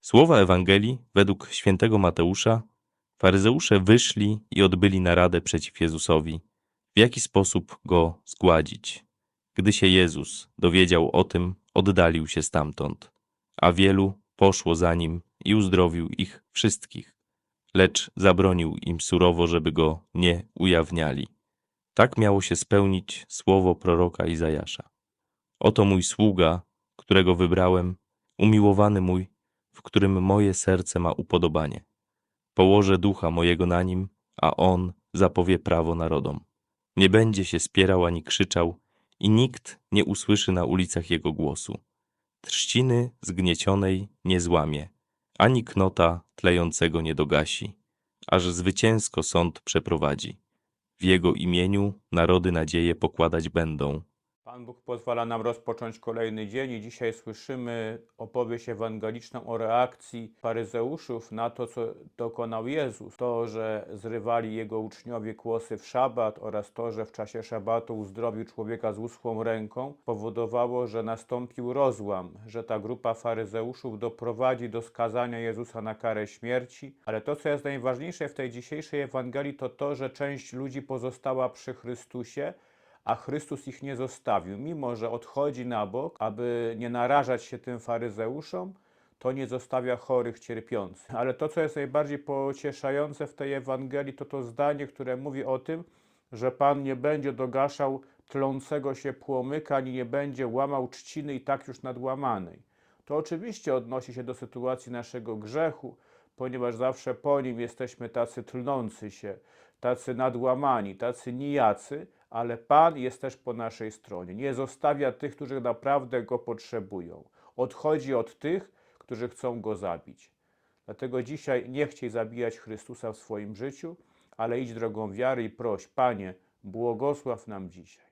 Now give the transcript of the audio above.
Słowa Ewangelii według świętego Mateusza faryzeusze wyszli i odbyli naradę przeciw Jezusowi, w jaki sposób go zgładzić. Gdy się Jezus dowiedział o tym, oddalił się stamtąd, a wielu poszło za nim i uzdrowił ich wszystkich, lecz zabronił im surowo, żeby go nie ujawniali. Tak miało się spełnić słowo proroka Izajasza. Oto mój sługa, którego wybrałem, umiłowany mój, w którym moje serce ma upodobanie. Położę ducha mojego na nim, a on zapowie prawo narodom. Nie będzie się spierał ani krzyczał, i nikt nie usłyszy na ulicach jego głosu. Trzciny zgniecionej nie złamie, ani knota tlejącego nie dogasi, aż zwycięsko sąd przeprowadzi. W jego imieniu narody nadzieję pokładać będą. Pan Bóg pozwala nam rozpocząć kolejny dzień i dzisiaj słyszymy opowieść ewangeliczną o reakcji faryzeuszów na to, co dokonał Jezus. To, że zrywali Jego uczniowie kłosy w szabat oraz to, że w czasie szabatu uzdrowił człowieka z uschłą ręką, powodowało, że nastąpił rozłam, że ta grupa faryzeuszów doprowadzi do skazania Jezusa na karę śmierci. Ale to, co jest najważniejsze w tej dzisiejszej Ewangelii, to to, że część ludzi pozostała przy Chrystusie, a Chrystus ich nie zostawił. Mimo, że odchodzi na bok, aby nie narażać się tym faryzeuszom, to nie zostawia chorych, cierpiących. Ale to, co jest najbardziej pocieszające w tej Ewangelii, to to zdanie, które mówi o tym, że Pan nie będzie dogaszał tlącego się płomyka, ani nie będzie łamał trzciny i tak już nadłamanej. To oczywiście odnosi się do sytuacji naszego grzechu, ponieważ zawsze po nim jesteśmy tacy tlnący się, tacy nadłamani, tacy nijacy, ale Pan jest też po naszej stronie. Nie zostawia tych, którzy naprawdę Go potrzebują. Odchodzi od tych, którzy chcą Go zabić. Dlatego dzisiaj nie chciej zabijać Chrystusa w swoim życiu, ale idź drogą wiary i proś, Panie, błogosław nam dzisiaj.